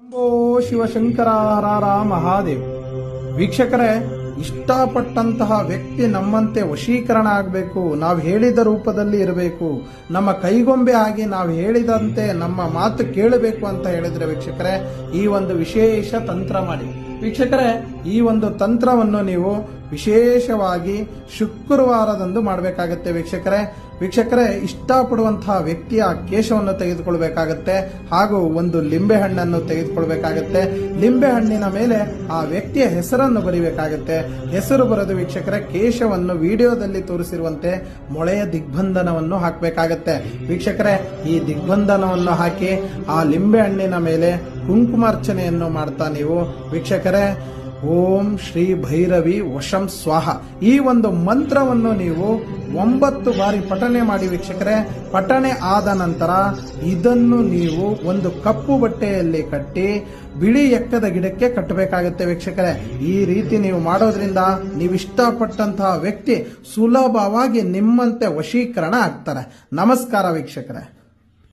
ಶಂಭೋ ಶಿವಶಂಕರ ಹರ ಮಹಾದೇವ್. ವೀಕ್ಷಕರೇ, ಇಷ್ಟಪಟ್ಟಂತಹ ವ್ಯಕ್ತಿ ನಮ್ಮಂತೆ ವಶೀಕರಣ ಆಗಬೇಕು ನಾವು ಹೇಳಿದ ರೂಪದಲ್ಲಿ ಇರಬೇಕು, ನಮ್ಮ ಕೈಗೊಂಬೆ ಆಗಿ ನಾವು ಹೇಳಿದಂತೆ ನಮ್ಮ ಮಾತು ಕೇಳಬೇಕು ಅಂತ ಹೇಳಿದ್ರೆ ವೀಕ್ಷಕರೇ, ಈ ಒಂದು ವಿಶೇಷ ತಂತ್ರ ಮಾಡಿ. ವೀಕ್ಷಕರೇ, ಈ ಒಂದು ತಂತ್ರವನ್ನು ನೀವು ವಿಶೇಷವಾಗಿ ಶುಕ್ರವಾರದಂದು ಮಾಡಬೇಕಾಗತ್ತೆ ವೀಕ್ಷಕರೇ. ವೀಕ್ಷಕರೇ, ಇಷ್ಟಪಡುವಂತಹ ವ್ಯಕ್ತಿಯ ಕೇಶವನ್ನು ತೆಗೆದುಕೊಳ್ಬೇಕಾಗತ್ತೆ ಹಾಗೂ ಒಂದು ಲಿಂಬೆ ಹಣ್ಣನ್ನು ತೆಗೆದುಕೊಳ್ಬೇಕಾಗತ್ತೆ. ಲಿಂಬೆ ಹಣ್ಣಿನ ಮೇಲೆ ಆ ವ್ಯಕ್ತಿಯ ಹೆಸರನ್ನು ಬರಿಬೇಕಾಗತ್ತೆ. ಹೆಸರು ಬರೆದು ವೀಕ್ಷಕರೇ, ಕೇಶವನ್ನು ವಿಡಿಯೋದಲ್ಲಿ ತೋರಿಸಿರುವಂತೆ ಮೊಳೆಯ ದಿಗ್ಬಂಧನವನ್ನು ಹಾಕಬೇಕಾಗತ್ತೆ. ವೀಕ್ಷಕರೇ, ಈ ದಿಗ್ಬಂಧನವನ್ನು ಹಾಕಿ ಆ ಲಿಂಬೆ ಹಣ್ಣಿನ ಮೇಲೆ ಕುಂಕುಮಾರ್ಚನೆಯನ್ನು ಮಾಡ್ತಾ ನೀವು ವೀಕ್ಷಕರೇ. ಓಂ ಶ್ರೀ ಭೈರವಿ ವಶಂ ಸ್ವಾಹ. ಈ ಒಂದು ಮಂತ್ರವನ್ನು ನೀವು ಒಂಬತ್ತು ಬಾರಿ ಪಠಣೆ ಮಾಡಿ ವೀಕ್ಷಕರೇ, ಪಠಣೆ ಆದ ನಂತರ ಇದನ್ನು ನೀವು ಒಂದು ಕಪ್ಪು ಬಟ್ಟೆಯಲ್ಲಿ ಕಟ್ಟಿ ಬಿಳಿ ಎಕ್ಕದ ಗಿಡಕ್ಕೆ ಕಟ್ಟಬೇಕಾಗುತ್ತೆ ವೀಕ್ಷಕರೇ. ಈ ರೀತಿ ನೀವು ಮಾಡೋದ್ರಿಂದ ನೀವು ಇಷ್ಟಪಟ್ಟಂತಹ ವ್ಯಕ್ತಿ ಸುಲಭವಾಗಿ ನಿಮ್ಮಂತೆ ವಶೀಕರಣ ಆಗ್ತಾರೆ. ನಮಸ್ಕಾರ ವೀಕ್ಷಕರೇ.